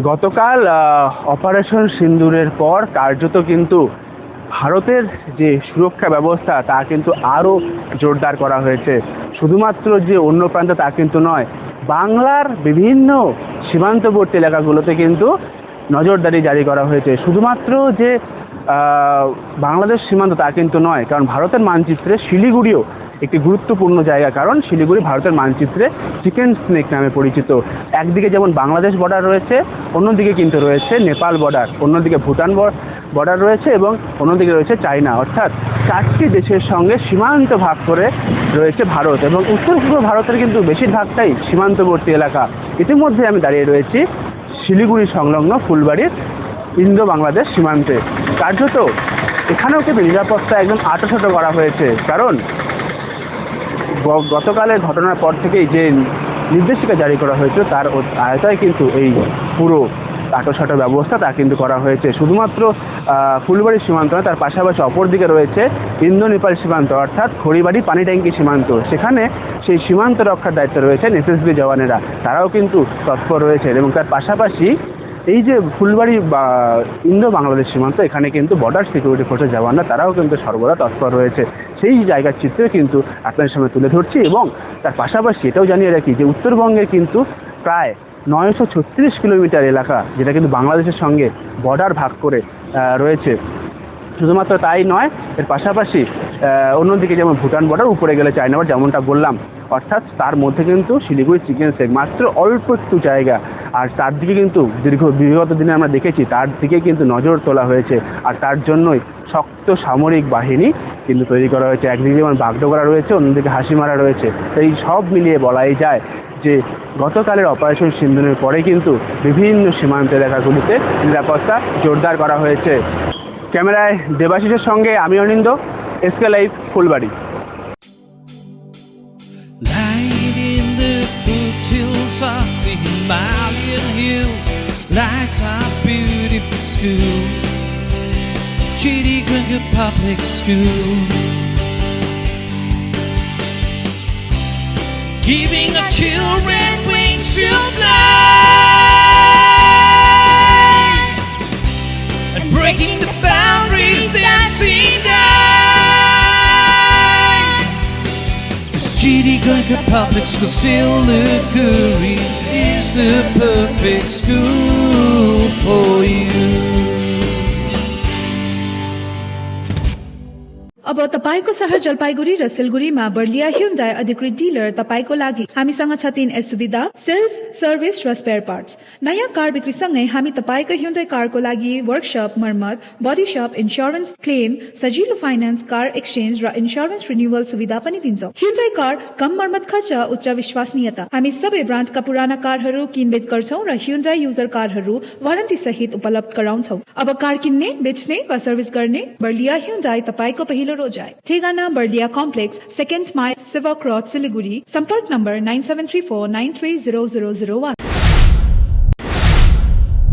গতকাল অপারেশন সিন্দুরের পর কার্যত কিন্তু ভারতের যে সুরক্ষা ব্যবস্থা, তা কিন্তু আরও জোরদার করা হয়েছে। শুধুমাত্র যে অন্য প্রান্তে তা কিন্তু নয়, বাংলার বিভিন্ন সীমান্তবর্তী এলাকাগুলোতে কিন্তু নজরদারি জারি করা হয়েছে। শুধুমাত্র যে বাংলাদেশ সীমান্ত তা কিন্তু নয়, কারণ ভারতের মানচিত্রে শিলিগুড়িও একটি গুরুত্বপূর্ণ জায়গা, কারণ শিলিগুড়ি ভারতের মানচিত্রে চিকেন স্নেক নামে পরিচিত। একদিকে যেমন বাংলাদেশ বর্ডার রয়েছে, অন্যদিকে কিন্তু রয়েছে নেপাল বর্ডার অন্যদিকে ভুটান বর্ডার রয়েছে এবং অন্যদিকে রয়েছে চায়না। অর্থাৎ চারটি দেশের সঙ্গে সীমান্ত ভাগ করে রয়েছে ভারত এবং উত্তর পূর্ব ভারতের কিন্তু বেশিরভাগটাই সীমান্তবর্তী এলাকা। ইতিমধ্যে আমি দাঁড়িয়ে রয়েছি শিলিগুড়ি সংলগ্ন ফুলবাড়ির ইন্দো বাংলাদেশ সীমান্তে। কার্যত এখানেও কিন্তু নিরাপত্তা একদম আটোসাটো করা হয়েছে, কারণ গতকালের ঘটনার পর থেকেই যে নির্দেশিকা জারি করা হয়েছিল তার আয়তায় কিন্তু এই পুরো আটোসাটো ব্যবস্থা তা কিন্তু করা হয়েছে। শুধুমাত্র ফুলবাড়ি সীমান্ত নয়, তার পাশাপাশি অপরদিকে রয়েছে ইন্দো নেপাল সীমান্ত, অর্থাৎ খড়িবাড়ি পানি ট্যাঙ্কি সীমান্ত। সেখানে সেই সীমান্ত রক্ষার দায়িত্বে রয়েছেন এসএসবি জওয়ানেরা। তারাও কিন্তু তৎপর রয়েছেন এবং তার পাশাপাশি এই যে ফুলবাড়ি বা ইন্দো বাংলাদেশ সীমান্ত, এখানে কিন্তু বর্ডার সিকিউরিটি ফোর্সের জওয়ানরা, তারাও কিন্তু সর্বদা তৎপর রয়েছে। সেই জায়গার চিত্র কিন্তু আপনাদের সামনে তুলে ধরছি এবং তার পাশাপাশি এটাও জানিয়ে রাখি যে উত্তরবঙ্গের কিন্তু প্রায় নয়শো ছত্রিশ কিলোমিটার এলাকা, যেটা কিন্তু বাংলাদেশের সঙ্গে বর্ডার ভাগ করে রয়েছে। শুধুমাত্র তাই নয়, এর পাশাপাশি অন্যদিকে যেমন ভুটান বর্ডার উপরে গেলে চায়না বর্ডার যেমনটা বললাম অর্থাৎ তার মধ্যে কিন্তু শিলিগুড়ি চিকেন সেক মাত্র অল্প একটু জায়গা। আর তার দিকে কিন্তু দীর্ঘ, বিগত দিনে আমরা দেখেছি, তার দিকে কিন্তু নজর তোলা হয়েছে। আর তার জন্যই শক্ত সামরিক বাহিনী কিন্তু তৈরি করা হয়েছে। একদিকে যেমন বাগডোগরা রয়েছে, অন্যদিকে হাসিমারা রয়েছে। এই সব মিলিয়ে বলাই যায় যে, গতকালের অপারেশন সিন্ধুনের পরে কিন্তু বিভিন্ন সীমান্ত এলাকাগুলিতে নিরাপত্তা জোরদার করা হয়েছে। ক্যামেরায় দেবাশিসের সঙ্গে আমি Anindo SK live, Phulbari. Lying in the foothills of the Himalayan hills lies our beautiful school, Chittiganga Public School. Giving our children wings to fly Cause Chittiganga Public School Siliguri is the perfect school for तपाईँको सहर जलपाइगुडी र सिलगुडीमा Barlia Hyundai अधिकृत dealer तपाईँको लागि। हामीसँग छ तीन सुविधा सेल्स सर्भिस र स्पेयर पार्ट्स नयाँ कार बिक्रीसँगै हामी तपाईँको ह्युन्डाई कारको लागि वर्कसप मर्मत बडी सप इन्सुरेन्स क्लेम सजिलो फाइनेन्स कार एक्सचेन्ज र इन्सुरेन्स रिन्युअल सुविधा पनि दिन्छौँ। ह्युन्डाई कार कम मर्मत खर्च उच्च विश्वसनीयता। हामी सबै ब्रान्चका पुराना कारहरू किनबेच गर्छौँ र ह्युन्डाई युजर कारहरू वारन्टी सहित उपलब्ध गराउँछौँ। अब कार किन्ने बेच्ने वा सर्भिस गर्ने बर्लिया ह्युन्डाई तपाईँको पहिलो रोजाइ ठेगाना बर्लिया कॉम्प्लेक्स सेकेंड माइल सेवा क्रॉस सिलीगुड़ी सम्पर्क number nine seven three four nine three zero zero zero one